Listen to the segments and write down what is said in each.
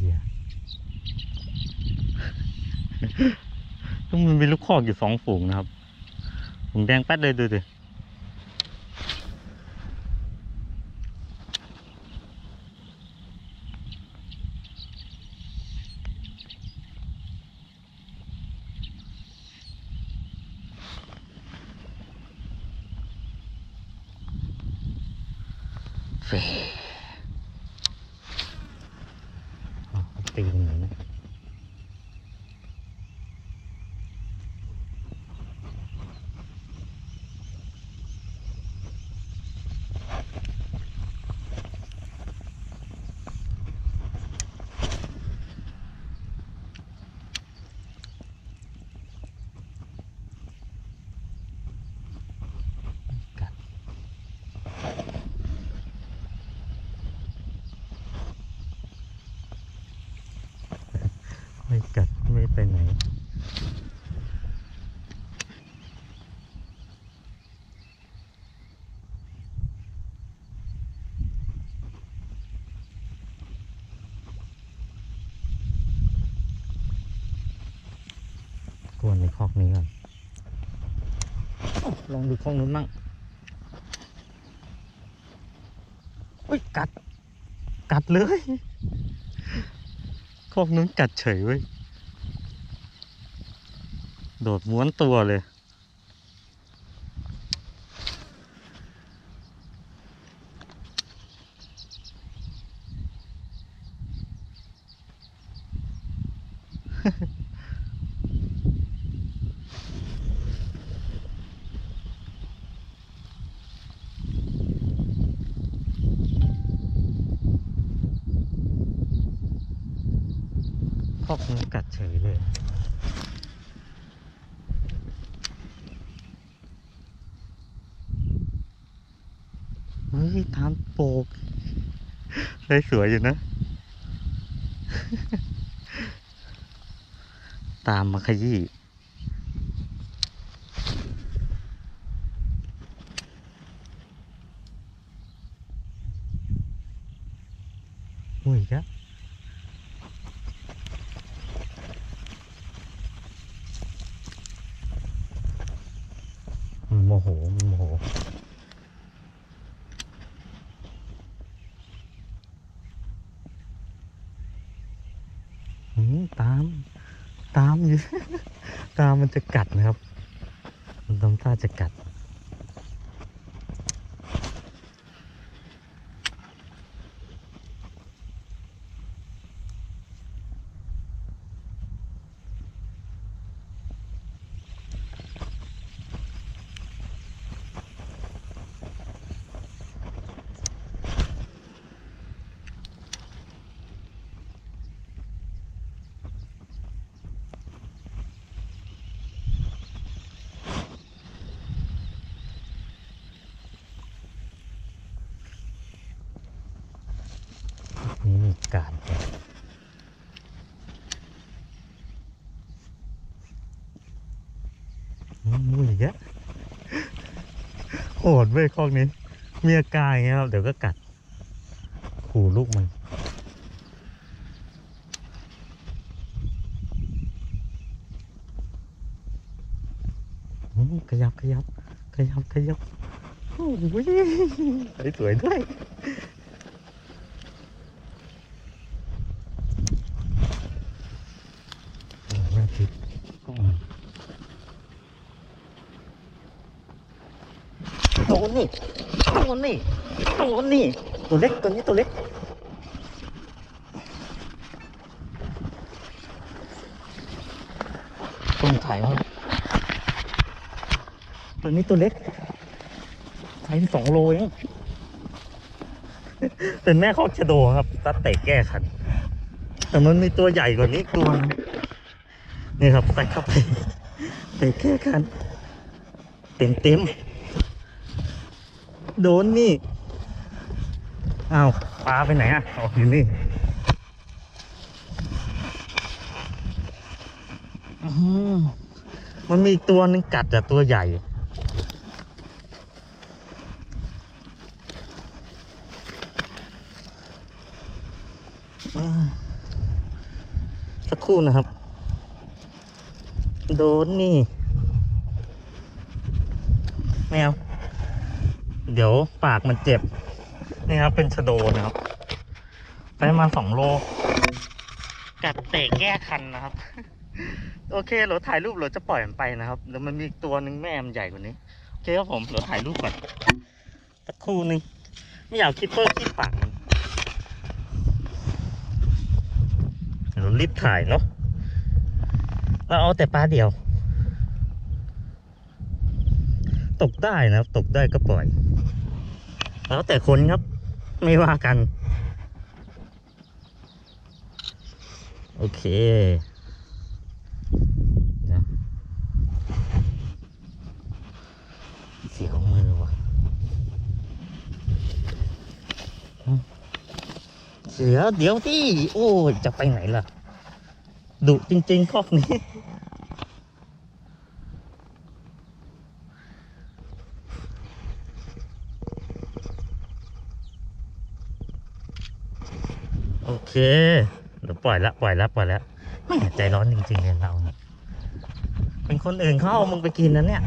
เหี้ยมันมีลูกคอกอยู่สองฝูงนะครับฝูงแดงแป๊ดเลยดูดิเฟ อ๋อตีตรงไหนนะ กัดไม่กัด ไปไหน กวนในคอกนี้ก่อนอลองดูคอกนู้นมั่งอุ้ยกัด กัดเลยคอกนู้นกัดเฉยเว้ย โดดม้วนตัวเลย คอกนู้กัดเฉยเลย เฮ้ยทานโปกได้สวยอยู่นะ ตามมาขยี้อุ้ยกะมันโมโหโมโห อืมตาม ตามอยู่ ตามมันจะกัดนะครับมันทำท่าจะกัด นี่มีการแกะอืมมุ้ยแกะโหดเว้ยคอกนี้ มีอาการอย่างเงี้ยครับ เดี๋ยวก็กัด ขู่ลูกมันขยับขยับขยับขยับโอ้ยสวยด้วย โอ้แม่ทิพย์ก็อ่อน โดนนี่โดนนี่โดนนี่ ตัวเล็กตัวนี้ตัวเล็กต้องถ่ายครับตัวนี้ตัวเล็กไซส์สองโลเองเป็นแม่คอกชะโดครับตัดเตะแก้ขัน แต่มันมีตัวใหญ่กว่านี้ตัวนี่ครับใส่เข้าไปเตะแก้ขัน เต็มเต็ม โดนนี่อ้าวปลาไปไหนอะออกอยู่นี่อื้อหือมันมีอีกตัวหนึงกัดแต่ตัวใหญ่อ่าสักครู่นะครับ โดนนี่ แมว เดี๋ยวปากมันเจ็บ นี่ครับเป็นชะโดนะครับไปมาสองโล กัดเตะแก้คันนะครับ โอเคเราถ่ายรูปเราจะปล่อยมันไปนะครับเดี๋ยวมันมีตัวหนึ่งแม่มันใหญ่กว่านี้ โอเคครับผมเราถ่ายรูปก่อนสักครู่นึงไม่อยากคิดเพิ่มคิดปากมันเรารีบถ่ายเนาะเราเอาแต่ปลาเดียว ตกได้นะครับ ตกได้ก็ปล่อย แล้วแต่คนครับ ไม่ว่ากัน โอเคเดี๋ยวเสียวมือว่ะเสือเดี๋ยวที่ โอ้จะไปไหนล่ะดุจริงๆคอกนี้ เคเดี๋ยวปล่อยละปล่อยละปล่อยละไม่ใจร้อนจริงๆเลยเราเนี่ยเป็นคนอื่นเขาเอามึงไปกินนะเนี่ย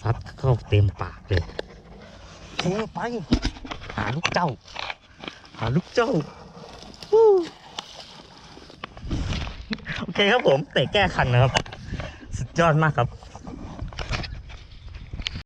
ซัดเข้าเต็มปากเลยเทไป หาลูกเจ้า หาลูกเจ้าโอเคครับผมเตะแก้คันนะครับ สุดยอดมากครับ